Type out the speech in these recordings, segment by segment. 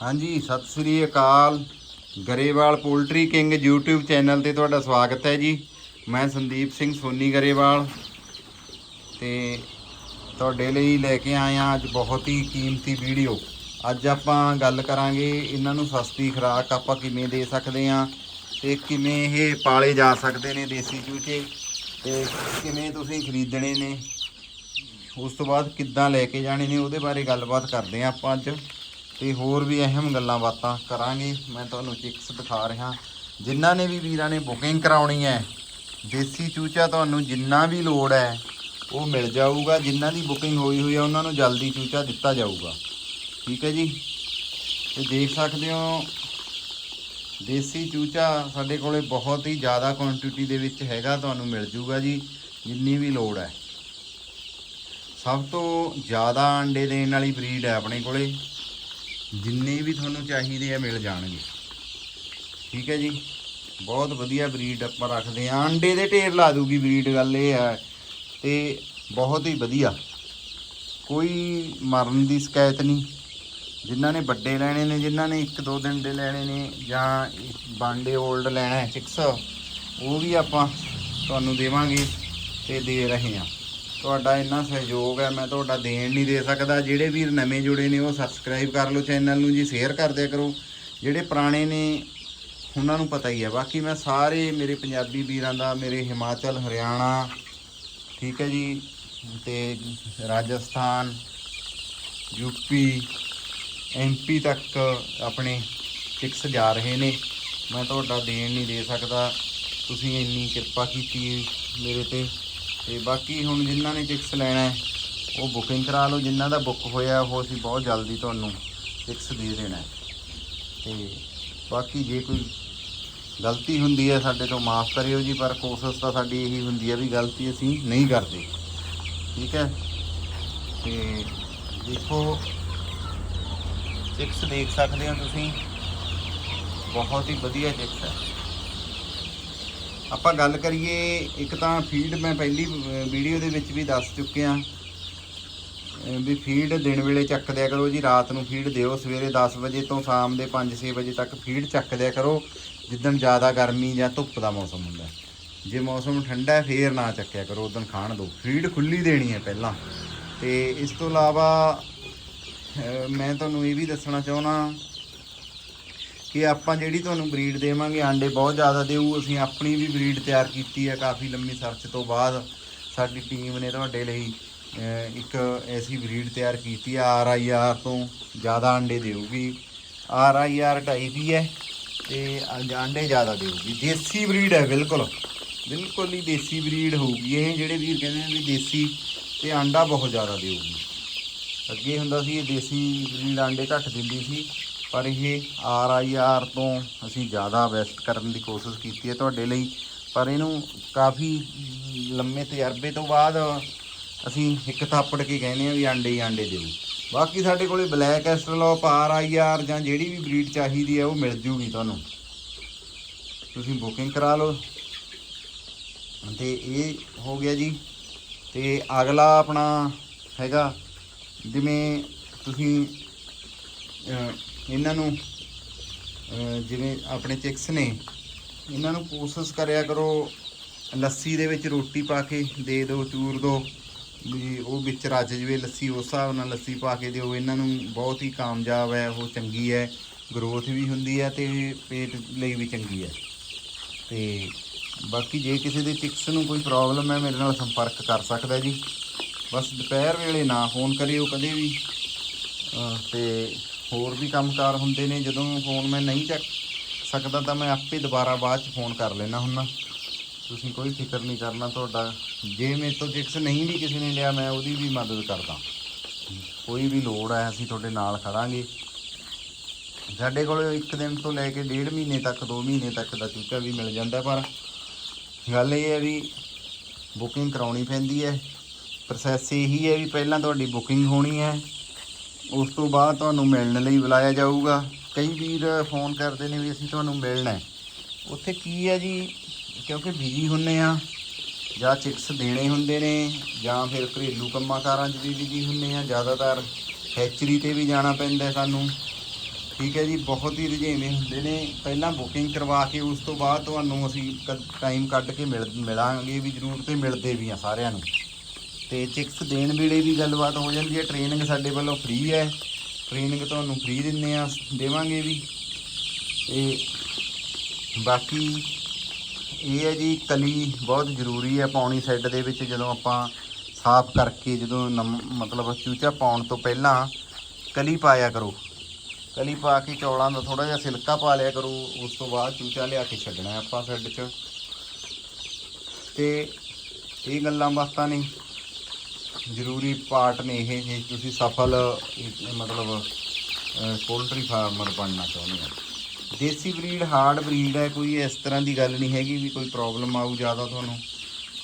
ਹਾਂਜੀ, ਸਤਿ ਸ੍ਰੀ ਅਕਾਲ। Grewal poultry king YouTube channel ਤੇ ਤੁਹਾਡਾ ਸਵਾਗਤ ਹੈ ਜੀ। ਮੈਂ ਸੰਦੀਪ ਸਿੰਘ ਸੋਨੀ ਗਰੇਵਾਲ ਤੇ ਤੁਹਾਡੇ ਲਈ ਲੈ ਕੇ ਆਇਆ ਅੱਜ ਬਹੁਤ ਹੀ ਕੀਮਤੀ ਵੀਡੀਓ। ਅੱਜ ਆਪਾਂ ਗੱਲ ਕਰਾਂਗੇ ਇਹਨਾਂ ਨੂੰ ਸਸਤੀ ਖੁਰਾਕ ਆਪਾਂ ਕਿਵੇਂ ਦੇ ਸਕਦੇ ਹਾਂ ਤੇ ਕਿਵੇਂ ਇਹ ਪਾਲੇ ਜਾ ਸਕਦੇ ਨੇ ਦੇਸੀ ਚੂਚੇ ਤੇ ਕਿਵੇਂ ਤੁਸੀਂ ਖਰੀਦਣੇ ਨੇ। ਉਸ ਤੋਂ ਬਾਅਦ ਕਿੱਦਾਂ ਲੈ ਕੇ ਜਾਣੇ ਨੇ ਉਹਦੇ ਬਾਰੇ ਗੱਲਬਾਤ ਕਰਦੇ ਹਾਂ ਆਪਾਂ ਅੱਜ। ਤੇ ਹੋਰ ਵੀ ਅਹਿਮ ਗੱਲਾਂ ਬਾਤਾਂ ਕਰਾਂਗੇ। ਮੈਂ ਤੁਹਾਨੂੰ ਚਿਕਸ ਦਿਖਾ ਰਿਹਾ। ਜਿਨ੍ਹਾਂ ਨੇ ਵੀ ਵੀਰਾਂ ਨੇ ਬੁਕਿੰਗ ਕਰਾਉਣੀ ਹੈ, ਦੇਸੀ ਚੂਚਾ ਤੁਹਾਨੂੰ ਜਿੰਨਾ ਵੀ ਲੋੜ ਹੈ, ਉਹ ਮਿਲ ਜਾਊਗਾ। ਜਿਨ੍ਹਾਂ ਦੀ ਬੁਕਿੰਗ ਹੋਈ ਹੋਈ ਹੈ, ਉਹਨਾਂ ਨੂੰ ਜਲਦੀ ਚੂਚਾ ਦਿੱਤਾ ਜਾਊਗਾ। ਠੀਕ ਹੈ ਜੀ? ਤੇ ਦੇਖ ਸਕਦੇ ਹੋ, ਦੇਸੀ ਚੂਚਾ ਸਾਡੇ ਕੋਲੇ ਬਹੁਤ ਹੀ ਜ਼ਿਆਦਾ ਕੁਆਂਟੀਟੀ ਦੇ ਵਿੱਚ ਹੈਗਾ, ਤੁਹਾਨੂੰ ਮਿਲ ਜੂਗਾ ਜੀ, ਜਿੰਨੀ ਵੀ ਲੋੜ ਹੈ। ਸਭ ਤੋਂ ਜ਼ਿਆਦਾ ਅੰਡੇ ਦੇਣ ਵਾਲੀ ਬਰੀਡ ਹੈ ਆਪਣੇ ਕੋਲੇ। ਜਿੰਨੇ ਵੀ ਤੁਹਾਨੂੰ ਚਾਹੀਦੇ ਆ ਮਿਲ ਜਾਣਗੇ। ਠੀਕ ਹੈ ਜੀ? ਬਹੁਤ ਵਧੀਆ ਬਰੀਡ ਆਪਾਂ ਰੱਖਦੇ ਆ ਅੰਡੇ ਦੇ ਢੇਰ ਲਾ ਦੂਗੀ ਬਰੀਡ, ਗੱਲ ਇਹ ਹੈ। ਤੇ ਬਹੁਤ ਹੀ ਵਧੀਆ। ਕੋਈ ਮਰਨ ਦੀ ਸ਼ਿਕਾਇਤ ਨਹੀਂ। ਜਿਨ੍ਹਾਂ ਨੇ ਵੱਡੇ ਲੈਣੇ ਨੇ, ਜਿਨ੍ਹਾਂ ਨੇ ਇੱਕ ਦੋ ਦਿਨ ਦੇ ਲੈਣੇ ਨੇ ਜਾਂ ਬਾਂਡੇ 올ਡ ਲੈਣਾ ਹੈ ਚਿਕਸ ਉਹ ਵੀ ਆਪਾਂ ਤੁਹਾਨੂੰ ਦੇਵਾਂਗੇ ਤੇ ਦੇ ਰਹੇ ਹਾਂ। ਤੁਹਾਡਾ ਇੰਨਾ ਸਹਿਯੋਗ ਹੈ, ਮੈਂ ਤੁਹਾਡਾ ਦੇਣ ਨਹੀਂ ਦੇ ਸਕਦਾ। ਜਿਹੜੇ ਵੀਰ ਨਵੇਂ ਜੁੜੇ ਨੇ, ਉਹ ਸਬਸਕ੍ਰਾਈਬ ਕਰ ਲਓ ਚੈਨਲ ਨੂੰ ਜੀ ਸ਼ੇਅਰ ਕਰ ਦਿਆ ਕਰੋ। ਜਿਹੜੇ ਪੁਰਾਣੇ ਨੇ, ਉਹਨਾਂ ਨੂੰ ਪਤਾ ਹੀ ਹੈ। ਬਾਕੀ ਮੈਂ ਸਾਰੇ ਮੇਰੇ ਪੰਜਾਬੀ ਵੀਰਾਂ ਦਾ, ਮੇਰੇ ਹਿਮਾਚਲ, ਹਰਿਆਣਾ, ਠੀਕ ਹੈ ਜੀ, ਤੇ ਰਾਜਸਥਾਨ ਯੂਪੀ ਐਮਪੀ ਤੱਕ ਆਪਣੇ ਟਿਕਸ ਜਾ ਰਹੇ ਨੇ। ਮੈਂ ਤੁਹਾਡਾ ਦੇਣ ਨਹੀਂ ਦੇ ਸਕਦਾ। ਤੁਸੀਂ ਇੰਨੀ ਕਿਰਪਾ ਕੀਤੀ ਮੇਰੇ ਤੇ। ਤੇ ਬਾਕੀ ਹੁਣ ਜਿਨ੍ਹਾਂ ਨੇ ਚਿਕਸ ਲੈਣਾ ਹੈ, ਉਹ ਬੁਕਿੰਗ ਕਰਾ ਲਓ। ਜਿਨ੍ਹਾਂ ਦਾ ਬੁੱਕ ਹੋਇਆ, ਉਹ ਅਸੀਂ ਬਹੁਤ ਜਲਦੀ ਤੁਹਾਨੂੰ ਚਿਕਸ ਦੇ ਦੇਣਾ ਹੈ। ਤੇ ਬਾਕੀ ਜੇ ਕੋਈ ਗਲਤੀ ਹੁੰਦੀ ਹੈ ਸਾਡੇ ਤੋਂ, ਮਾਫ ਕਰਿਓ ਜੀ, ਪਰ ਕੋਸ਼ਿਸ਼ ਤਾਂ ਸਾਡੀ ਇਹੀ ਹੁੰਦੀ ਹੈ ਵੀ ਗਲਤੀ ਅਸੀਂ ਨਹੀਂ ਕਰਦੇ। ਠੀਕ ਹੈ? ਤੇ ਦੇਖੋ ਚਿਕਸ ਦੇਖ ਸਕਦੇ ਹੋ ਤੁਸੀਂ। ਬਹੁਤ ਹੀ ਵਧੀਆ ਚਿਕਸ ਹੈ। ਆਪਾਂ ਗੱਲ ਕਰੀਏ, ਇੱਕ ਤਾਂ ਫੀਡ ਮੈਂ ਪਹਿਲੀ ਵੀਡੀਓ ਦੇ ਵਿੱਚ ਵੀ ਦੱਸ ਚੁੱਕਿਆ। ਵੀ ਫੀਡ ਦਿਨ ਵੇਲੇ ਚੱਕ ਦਿਆ ਕਰੋ ਜੀ, ਰਾਤ ਨੂੰ ਫੀਡ ਦਿਓ। ਸਵੇਰੇ 10 ਵਜੇ ਤੋਂ ਸ਼ਾਮ ਦੇ 5-6 ਵਜੇ ਤੱਕ ਫੀਡ ਚੱਕ ਦਿਆ ਕਰੋ। ਜਿੱਦਣ ਜ਼ਿਆਦਾ ਗਰਮੀ ਜਾਂ ਧੁੱਪ ਦਾ ਮੌਸਮ ਹੁੰਦਾ ਜੇ ਮੌਸਮ ਠੰਡਾ ਹੈ, ਫੇਰ ਨਾ ਚੱਕਿਆ ਕਰੋ ਉਦੋਂ ਖਾਣ ਦਿਓ ਫੀਡ ਖੁੱਲੀ ਦੇਣੀ ਹੈ ਪਹਿਲਾਂ। ਤੇ ਇਸ ਤੋਂ ਇਲਾਵਾ ਮੈਂ ਤੁਹਾਨੂੰ ਇਹ ਵੀ ਦੱਸਣਾ ਚਾਹੁੰਦਾ ਕਿ ਆਪਾਂ ਜਿਹੜੀ ਤੁਹਾਨੂੰ ਬਰੀਡ ਦੇਵਾਂਗੇ, ਆਂਡੇ ਬਹੁਤ ਜ਼ਿਆਦਾ ਦੇਊ। ਅਸੀਂ ਆਪਣੀ ਵੀ ਬਰੀਡ ਤਿਆਰ ਕੀਤੀ ਹੈ ਕਾਫੀ ਲੰਮੀ ਸਰਚ ਤੋਂ ਬਾਅਦ। ਸਾਡੀ ਟੀਮ ਨੇ ਤੁਹਾਡੇ ਲਈ ਇੱਕ ਐਸੀ ਬਰੀਡ ਤਿਆਰ ਕੀਤੀ ਹੈ, ਆਰ ਆਈ ਆਰ ਤੋਂ ਜ਼ਿਆਦਾ ਆਂਡੇ ਦੇਊਗੀ। ਆਰ ਆਈ ਆਰ ਟਾਈਪ ਹੀ ਹੈ ਤੇ ਅੰਜ- ਆਂਡੇ ਜ਼ਿਆਦਾ ਦੇਊਗੀ। ਦੇਸੀ ਬਰੀਡ ਹੈ, ਬਿਲਕੁਲ। ਬਿਲਕੁਲ ਹੀ ਦੇਸੀ ਬਰੀਡ ਹੋਊਗੀ ਇਹ। ਜਿਹੜੇ ਵੀਰ ਕਹਿੰਦੇ ਨੇ ਵੀ ਦੇਸੀ ਤੇ ਆਂਡਾ ਬਹੁਤ ਜ਼ਿਆਦਾ ਦੇਊਗੀ। ਅੱਗੇ ਹੁੰਦਾ ਸੀ ਇਹ ਦੇਸੀ ਬਰੀਡ ਆਂਡੇ ਘੱਟ ਦਿੰਦੀ ਸੀ। ਪਰ ਇਹ ਆਰ ਆਈ ਆਰ ਤੋਂ ਅਸੀਂ ਜ਼ਿਆਦਾ ਬੈਸਟ ਕਰਨ ਦੀ ਕੋਸ਼ਿਸ਼ ਕੀਤੀ ਹੈ ਤੁਹਾਡੇ ਲਈ। ਪਰ ਇਹਨੂੰ ਕਾਫੀ ਲੰਮੇ ਤਜਰਬੇ ਤੋਂ ਬਾਅਦ ਅਸੀਂ ਇੱਕ ਥਾਪੜ ਕੇ ਕਹਿੰਦੇ ਆ ਵੀ ਆਂਡੇ ਹੀ ਆਂਡੇ ਦਿਓ। ਬਾਕੀ ਸਾਡੇ ਕੋਲੇ black australorp R I R ਜਾਂ ਜਿਹੜੀ ਵੀ ਬਰੀਡ ਚਾਹੀਦੀ ਹੈ ਉਹ ਮਿਲ ਜੂਗੀ ਤੁਹਾਨੂੰ। ਤੁਸੀਂ ਬੁਕਿੰਗ ਕਰਾ ਲਓ। ਤੇ ਇਹ ਹੋ ਗਿਆ ਜੀ। ਤੇ ਅਗਲਾ ਆਪਣਾ ਹੈਗਾ, ਜਿਵੇਂ ਤੁਸੀਂ ਇਹਨਾਂ ਨੂੰ ਜਿਵੇਂ ਆਪਣੇ ਚਿਕਸ ਨੇ, ਇਹਨਾਂ ਨੂੰ ਕੋਸ਼ਿਸ਼ ਕਰਿਆ ਕਰੋ, ਲੱਸੀ ਦੇ ਵਿੱਚ ਰੋਟੀ ਪਾ ਕੇ ਦੇ ਦਿਓ, ਚੂਰ ਦਿਓ, ਵੀ ਉਹ ਵਿੱਚ ਰੱਜ ਜਵੇ ਲੱਸੀ, ਉਸ ਹਿਸਾਬ ਨਾਲ ਲੱਸੀ ਪਾ ਕੇ ਦਿਓ। ਇਹਨਾਂ ਨੂੰ ਬਹੁਤ ਹੀ ਕਾਮਯਾਬ ਹੈ, ਉਹ ਚੰਗੀ ਹੈ ਗਰੋਥ ਵੀ ਹੁੰਦੀ ਹੈ ਤੇ ਪੇਟ ਲਈ ਵੀ ਚੰਗੀ ਹੈ। ਤੇ ਬਾਕੀ ਜੇ ਕਿਸੇ ਦੇ ਚਿਕਸ ਨੂੰ ਕੋਈ ਪ੍ਰੋਬਲਮ ਹੈ, ਮੇਰੇ ਨਾਲ ਸੰਪਰਕ ਕਰ ਸਕਦਾ ਜੀ। ਬਸ ਦੁਪਹਿਰ ਵੇਲੇ ਨਾ ਫੋਨ ਕਰਿਓ ਕਦੇ ਵੀ। ਅਹ, ਤੇ ਹੋਰ ਵੀ ਕੰਮਕਾਰ ਹੁੰਦੇ ਨੇ, ਜਦੋਂ ਫੋਨ ਮੈਂ ਨਹੀਂ ਚੱਕ ਸਕਦਾ ਤਾਂ ਮੈਂ ਆਪੇ ਦੁਬਾਰਾ ਬਾਅਦ ਚ ਫੋਨ ਕਰ ਲੈਣਾ ਹੁੰਨਾ। ਤੁਸੀਂ ਕੋਈ ਫਿਕਰ ਨਹੀਂ ਕਰਨਾ ਤੁਹਾਡਾ। ਜੇ ਮੇਰੇ ਤੋਂ ਚਿਕਸ ਨਹੀਂ ਵੀ ਕਿਸੇ ਨੇ ਲਿਆ, ਮੈਂ ਉਹਦੀ ਵੀ ਮਦਦ ਕਰਦਾ। ਕੋਈ ਵੀ ਲੋੜ ਹੈ, ਅਸੀਂ ਤੁਹਾਡੇ ਨਾਲ ਖੜਾਂਗੇ। ਸਾਡੇ ਕੋਲ ਇੱਕ ਦਿਨ ਤੋਂ ਲੈ ਕੇ ਡੇਢ ਮਹੀਨੇ ਤੱਕ 2 ਮਹੀਨੇ ਤੱਕ ਦਾ ਚੂਚਾ ਵੀ ਮਿਲ ਜਾਂਦਾ, ਪਰ ਗੱਲ ਇਹ ਹੈ ਵੀ ਬੁਕਿੰਗ ਕਰਾਉਣੀ ਪੈਂਦੀ ਹੈ। ਪ੍ਰੋਸੈਸ ਇਹੀ ਹੈ ਵੀ ਪਹਿਲਾਂ ਤੁਹਾਡੀ ਬੁਕਿੰਗ ਹੋਣੀ ਹੈ। ਉਸ ਤੋਂ ਬਾਅਦ ਤੁਹਾਨੂੰ ਮਿਲਣ ਲਈ ਬੁਲਾਇਆ ਜਾਊਗਾ। ਕਈ ਵੀਰ ਫੋਨ ਕਰਦੇ ਨੇ ਵੀ ਅਸੀਂ ਤੁਹਾਨੂੰ ਮਿਲਣਾ ਹੈ। ਉੱਥੇ ਕੀ ਹੈ ਜੀ? ਕਿਉਂਕਿ ਬਿਜ਼ੀ ਹੁੰਨੇ ਆ। ਜਾਂ ਚਿਕਸ ਦੇਣੇ ਹੁੰਦੇ ਨੇ, ਜਾਂ ਫਿਰ ਘਰੇਲੂ ਕੰਮਾਂ ਕਾਰਾਂ 'ਚ ਵੀ ਬਿਜ਼ੀ ਹੁੰਨੇ ਆ। ਜ਼ਿਆਦਾਤਰ ਹੈਚਰੀ ਤੇ ਵੀ ਜਾਣਾ ਪੈਂਦਾ ਸਾਨੂੰ। ਠੀਕ ਹੈ ਜੀ, ਬਹੁਤ ਹੀ ਰੁਝੇਵੇਂ ਹੁੰਦੇ ਨੇ। ਪਹਿਲਾਂ ਬੁਕਿੰਗ ਕਰਵਾ ਕੇ ਉਸ ਤੋਂ ਬਾਅਦ ਤੁਹਾਨੂੰ ਅਸੀਂ ਟਾਈਮ ਕੱਢ ਕੇ ਮਿਲ, ਮਿਲਾਂਗੇ ਵੀ ਜ਼ਰੂਰ ਤੇ ਮਿਲਦੇ ਵੀ ਆ ਸਾਰਿਆਂ ਨੂੰ। ਤੇ ਚਿਕਸ ਦੇਣ ਵੇਲੇ ਵੀ ਗੱਲਬਾਤ ਹੋ ਜਾਂਦੀ ਹੈ। ਟ੍ਰੇਨਿੰਗ ਸਾਡੇ ਵੱਲੋਂ ਫ੍ਰੀ ਹੈ। ਟ੍ਰੇਨਿੰਗ ਤੁਹਾਨੂੰ ਫ੍ਰੀ ਦਿੰਨੇ ਆ ਦੇਵਾਂਗੇ ਵੀ। ਤੇ ਬਾਕੀ ਇਹ ਹੈ ਜੀ, ਕਲੀ ਬਹੁਤ ਜ਼ਰੂਰੀ ਹੈ ਪਾਉਣੀ ਸੈੱਡ ਦੇ ਵਿੱਚ ਜਦੋਂ ਆਪਾਂ ਸਾਫ਼ ਕਰਕੇ ਜਦੋਂ ਨਮ- ਮਤਲਬ ਚੂਚਾ ਪਾਉਣ ਤੋਂ ਪਹਿਲਾਂ ਕਲੀ ਪਾਇਆ ਕਰੋ। ਕਲੀ ਪਾ ਕੇ ਚੌਲਾਂ ਦਾ ਥੋੜਾ ਜਿਹਾ ਸਿਲਕਾ ਪਾ ਲਿਆ ਕਰੋ। ਉਸ ਤੋਂ ਬਾਅਦ ਚੂਚਾ ਲਿਆ ਕੇ ਛੱਡਣਾ ਆਪਾਂ ਸੈੱਡ 'ਚ। ਤੇ ਇਹ ਗੱਲਾਂ ਬਾਤਾਂ ਨੇ। ਜ਼ਰੂਰੀ ਪਾਰਟ ਨੇ ਇਹ ਜੇ ਤੁਸੀਂ ਸਫਲ ਮਤਲਬ ਪੋਲਟਰੀ ਫਾਰਮਰ ਬਣਨਾ ਚਾਹੁੰਦੇ ਹੋ। ਦੇਸੀ ਬਰੀਡ, ਹਾਰਡ ਬਰੀਡ ਹੈ, ਕੋਈ ਇਸ ਤਰ੍ਹਾਂ ਦੀ ਗੱਲ ਨਹੀਂ ਹੈਗੀ ਵੀ ਕੋਈ ਪ੍ਰੋਬਲਮ ਆਊ ਜ਼ਿਆਦਾ ਤੁਹਾਨੂੰ।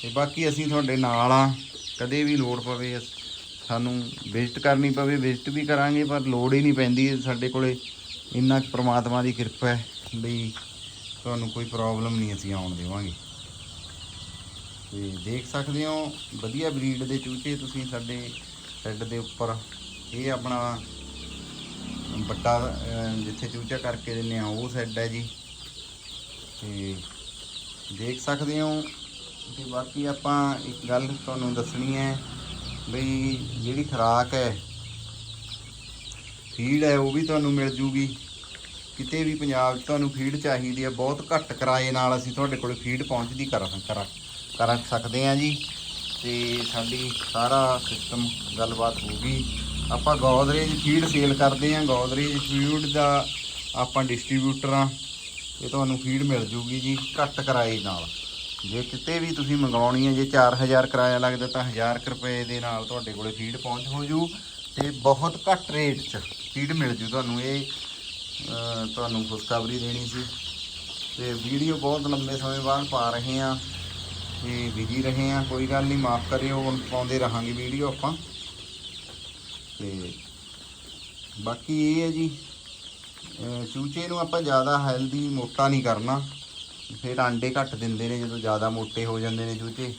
ਤੇ ਬਾਕੀ ਅਸੀਂ ਤੁਹਾਡੇ ਨਾਲ ਆ, ਕਦੇ ਵੀ ਲੋੜ ਪਵੇ ਸਾਨੂੰ ਵਿਜ਼ਿਟ ਕਰਨੀ ਪਵੇ, ਵਿਜ਼ਿਟ ਵੀ ਕਰਾਂਗੇ, ਪਰ ਲੋੜ ਹੀ ਨਹੀਂ ਪੈਂਦੀ, ਸਾਡੇ ਕੋਲੇ ਇੰਨਾ ਕੁ ਪ੍ਰਮਾਤਮਾ ਦੀ ਕਿਰਪਾ ਹੈ ਵੀ ਤੁਹਾਨੂੰ ਕੋਈ ਪ੍ਰੋਬਲਮ ਨਹੀਂ, ਅਸੀਂ ਆਉਣ ਦੇਵਾਂਗੇ। ਤੇ ਦੇਖ ਸਕਦੇ ਹੋ, ਵਧੀਆ ਬਰੀਡ ਦੇ ਚੂਚੇ ਤੁਸੀਂ ਸਾਡੇ ਸ਼ੈੱਡ ਦੇ ਉੱਪਰ। ਇਹ ਆਪਣਾ ਵੱਡਾ ਜਿੱਥੇ ਚੂਚਾ ਕਰਕੇ ਦਿੰਨੇ ਆ, ਉਹ ਸ਼ੈੱਡ ਹੈ ਜੀ। ਤੇ ਦੇਖ ਸਕਦੇ ਹੋ, ਤੇ ਬਾਕੀ ਆਪਾਂ ਇੱਕ ਗੱਲ ਤੁਹਾਨੂੰ ਦੱਸਣੀ ਹੈ ਬਈ ਜਿਹੜੀ ਖੁਰਾਕ ਹੈ, ਫੀਡ ਹੈ, ਉਹ ਵੀ ਤੁਹਾਨੂੰ ਮਿਲ ਜੂਗੀ। ਕਿਤੇ ਵੀ ਪੰਜਾਬ 'ਚ ਤੁਹਾਨੂੰ ਫੀਡ ਚਾਹੀਦੀ ਹੈ, ਬਹੁਤ ਘੱਟ ਕਿਰਾਏ ਨਾਲ ਅਸੀਂ ਤੁਹਾਡੇ ਕੋਲ ਫੀਡ ਪਹੁੰਚਦੀ ਕਰਾਂ ਕਰਾਂ। ਕਰ ਸਕਦੇ ਹਾਂ ਜੀ। ਤੇ ਸਾਡੀ ਸਾਰਾ ਸਿਸਟਮ ਗੱਲਬਾਤ ਹੋ ਗਈ। ਆਪਾਂ ਗੋਦਰੇਜ ਫੀਡ ਸੇਲ ਕਰਦੇ ਹਾਂ। ਗੋਦਰੇਜ ਫੀਡ ਦਾ ਆਪਾਂ ਡਿਸਟ੍ਰੀਬਿਊਟਰ ਆ ਇਹ ਤੁਹਾਨੂੰ ਫੀਡ ਮਿਲ ਜੂਗੀ ਜੀ ਘੱਟ ਕਿਰਾਏ ਨਾਲ। ਜੇ ਕਿਤੇ ਵੀ ਤੁਸੀਂ ਮੰਗਵਾਉਣੀ ਹੈ, ਜੇ 4000 ਕਿਰਾਇਆ ਲੱਗਦਾ ਤਾਂ 1000 ਕੁ ਰੁਪਏ ਦੇ ਨਾਲ ਤੁਹਾਡੇ ਕੋਲੇ ਫੀਡ ਪਹੁੰਚ ਹੋ ਜੂ ਤੇ ਬਹੁਤ ਘੱਟ ਰੇਟ 'ਚ ਫੀਡ ਮਿਲ ਜੂ ਤੁਹਾਨੂੰ। ਇਹ ਤੁਹਾਨੂੰ ਖੁਸ਼ਖਬਰੀ ਦੇਣੀ ਸੀ। ਤੇ ਵੀਡੀਓ ਬਹੁਤ ਲੰਬੇ ਸਮੇਂ ਬਾਅਦ ਪਾ ਰਹੇ ਆ ਤੇ ਬਿਜ਼ੀ ਰਹੇ ਆ ਕੋਈ ਗੱਲ ਨਹੀਂ ਮਾਫ ਕਰਿਓ, ਹੁਣ ਪਾਉਂਦੇ ਰਹਾਂਗੇ ਵੀਡੀਓ ਆਪਾਂ। ਤੇ ਬਾਕੀ ਇਹ ਹੈ ਜੀ ਚੂਚੇ ਨੂੰ ਆਪਾਂ ਜ਼ਿਆਦਾ ਹੈਲਦੀ ਮੋਟਾ ਨਹੀਂ ਕਰਨਾ। ਫਿਰ ਆਂਡੇ ਘੱਟ ਦਿੰਦੇ ਨੇ, ਜਦੋਂ ਜ਼ਿਆਦਾ ਮੋਟੇ ਹੋ ਜਾਂਦੇ ਨੇ ਚੂਚੇ।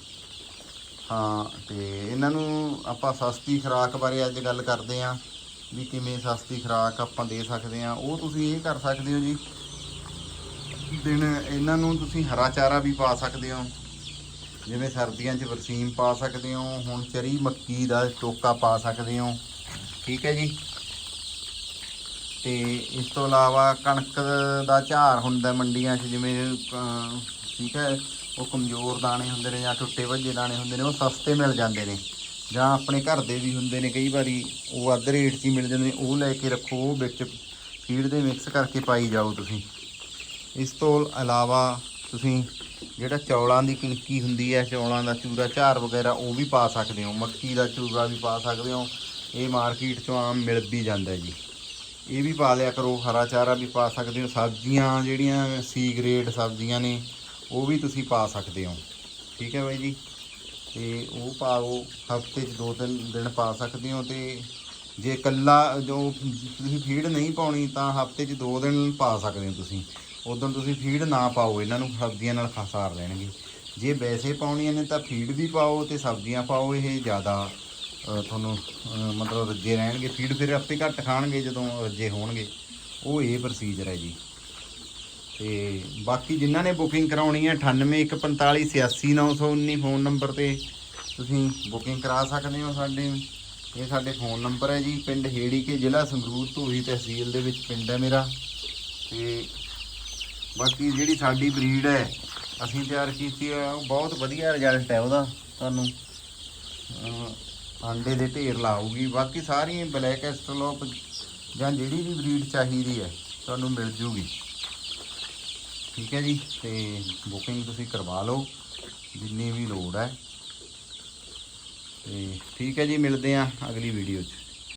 ਹਾਂ, ਤੇ ਇਹਨਾਂ ਨੂੰ ਆਪਾਂ ਸਸਤੀ ਖੁਰਾਕ ਬਾਰੇ ਅੱਜ ਗੱਲ ਕਰਦੇ ਆਂ ਵੀ ਕਿਵੇਂ ਸਸਤੀ ਖੁਰਾਕ ਆਪਾਂ ਦੇ ਸਕਦੇ ਆਂ ਉਹ ਤੁਸੀਂ ਇਹ ਕਰ ਸਕਦੇ ਹੋ ਜੀ, ਦਿਨ ਇਹਨਾਂ ਨੂੰ ਤੁਸੀਂ ਹਰਾ ਚਾਰਾ ਵੀ ਪਾ ਸਕਦੇ ਹੋ। ਜਿਵੇਂ ਸਰਦੀਆਂ 'ਚ ਬਰਸੀਮ ਪਾ ਸਕਦੇ ਹੋ, ਹੁਣ ਚਰੀ ਮੱਕੀ ਦਾ ਟੋਕਾ ਪਾ ਸਕਦੇ ਹੋ, ਠੀਕ ਹੈ ਜੀ। ਤੇ ਇਸ ਤੋਂ ਇਲਾਵਾ ਕਣਕ ਦਾ ਝਾਰ ਹੁੰਦਾ ਮੰਡੀਆਂ 'ਚ, ਜਿਵੇਂ ਠੀਕ ਹੈ, ਉਹ ਕਮਜ਼ੋਰ ਦਾਣੇ ਹੁੰਦੇ ਨੇ ਜਾਂ ਟੁੱਟੇ ਭੱਜੇ ਦਾਣੇ ਹੁੰਦੇ ਨੇ, ਉਹ ਸਸਤੇ ਮਿਲ ਜਾਂਦੇ ਨੇ। ਜਾਂ ਆਪਣੇ ਘਰ ਦੇ ਵੀ ਹੁੰਦੇ ਨੇ ਕਈ ਵਾਰੀ, ਉਹ ਅੱਧ ਰੇਟ 'ਚ ਹੀ ਮਿਲ ਜਾਂਦੇ ਨੇ, ਉਹ ਲੈ ਕੇ ਰੱਖੋ, ਉਹ ਵਿੱਚ ਫੀਡ ਦੇ ਮਿਕਸ ਕਰਕੇ ਪਾਈ ਜਾਓ ਤੁਸੀਂ। ਇਸ ਤੋਂ ਇਲਾਵਾ ਤੁਸੀਂ ਜਿਹੜਾ ਚੌਲਾਂ ਦੀ ਕਿਣਕੀ ਹੁੰਦੀ ਹੈ, ਚੌਲਾਂ ਦਾ ਚੂਰਾ, ਝਾਰ ਵਗੈਰਾ, ਉਹ ਵੀ ਪਾ ਸਕਦੇ ਹੋ। ਮੱਕੀ ਦਾ ਚੂਰਾ ਵੀ ਪਾ ਸਕਦੇ ਹੋ। ਇਹ ਮਾਰਕੀਟ 'ਚੋਂ ਆਮ ਮਿਲ ਵੀ ਜਾਂਦਾ ਜੀ। ਇਹ ਵੀ ਪਾ ਲਿਆ ਕਰੋ, ਹਰਾ ਚਾਰਾ ਵੀ ਪਾ ਸਕਦੇ ਹੋ। ਸਬਜ਼ੀਆਂ ਜਿਹੜੀਆਂ ਸੀ ਗ੍ਰੇਡ ਸਬਜ਼ੀਆਂ ਨੇ, ਉਹ ਵੀ ਤੁਸੀਂ ਪਾ ਸਕਦੇ ਹੋ। ਠੀਕ ਹੈ ਬਾਈ ਜੀ? ਤੇ ਉਹ ਪਾਓ, ਹਫ਼ਤੇ 'ਚ ਦੋ ਤਿੰਨ ਦਿਨ ਪਾ ਸਕਦੇ ਹੋ ਤੇ ਜੇ ਇਕੱਲਾ ਜੋ ਤੁਸੀਂ ਫੀਡ ਨਹੀਂ ਪਾਉਣੀ, ਤਾਂ ਹਫ਼ਤੇ 'ਚ ਦੋ ਦਿਨ ਪਾ ਸਕਦੇ ਹੋ ਤੁਸੀਂ। ਉਦੋਂ ਤੁਸੀਂ ਫੀਡ ਨਾ ਪਾਓ, ਇਹਨਾਂ ਨੂੰ ਸਬਜ਼ੀਆਂ ਨਾਲ ਖਸਾਰ ਲੈਣਗੇ। ਜੇ ਵੈਸੇ ਪਾਉਣੀਆਂ ਨੇ ਤਾਂ ਫੀਡ ਵੀ ਪਾਓ ਤੇ ਸਬਜ਼ੀਆਂ ਪਾਓ, ਇਹ ਜ਼ਿਆਦਾ ਤੁਹਾਨੂੰ ਮਤਲਬ ਰੱਜੇ ਰਹਿਣਗੇ ਫੀਡ ਫਿਰ ਆਪੇ ਘੱਟ ਖਾਣਗੇ ਜਦੋਂ ਰੱਜੇ ਹੋਣਗੇ। ਉਹ ਇਹ ਪ੍ਰੋਸੀਜਰ ਹੈ ਜੀ। ਤੇ ਬਾਕੀ ਜਿਨ੍ਹਾਂ ਨੇ ਬੁਕਿੰਗ ਕਰਾਉਣੀ ਹੈ 9814586919 ਫੋਨ ਨੰਬਰ ਤੇ ਤੁਸੀਂ ਬੁਕਿੰਗ ਕਰਾ ਸਕਦੇ ਹੋ ਸਾਡੇ। ਇਹ ਸਾਡੇ ਫੋਨ ਨੰਬਰ ਹੈ ਜੀ, ਪਿੰਡ ਹੇੜੀ ਕੇ ਜ਼ਿਲ੍ਹਾ ਸੰਗਰੂਰ ਧੂਰੀ ਤਹਿਸੀਲ ਦੇ ਵਿੱਚ ਪਿੰਡ ਹੈ ਮੇਰਾ। ਤੇ ਬਾਕੀ ਜਿਹੜੀ ਸਾਡੀ ਬਰੀਡ ਹੈ, ਅਸੀਂ ਤਿਆਰ ਕੀਤੀ ਹੈ, ਉਹ ਬਹੁਤ ਵਧੀਆ ਰਿਜ਼ਲਟ ਹੈ ਉਹਦਾ, ਤੁਹਾਨੂੰ ਆਂਡੇ ਦੇ ਢੇਰ ਲਾਊਗੀ। ਬਾਕੀ ਸਾਰੀਆਂ ਬਲੈਕ ਐਸਟਰਲੋਪ ਜਾਂ ਜਿਹੜੀ ਵੀ ਬਰੀਡ ਚਾਹੀਦੀ ਹੈ, ਤੁਹਾਨੂੰ ਮਿਲ ਜੂਗੀ। ਠੀਕ ਹੈ ਜੀ, ਤੇ ਬੁਕਿੰਗ ਤੁਸੀਂ ਕਰਵਾ ਲਓ, ਜਿੰਨੀ ਵੀ ਲੋੜ ਹੈ। ਤੇ ਠੀਕ ਹੈ ਜੀ, ਮਿਲਦੇ ਆਂ ਅਗਲੀ ਵੀਡੀਓ 'ਚ।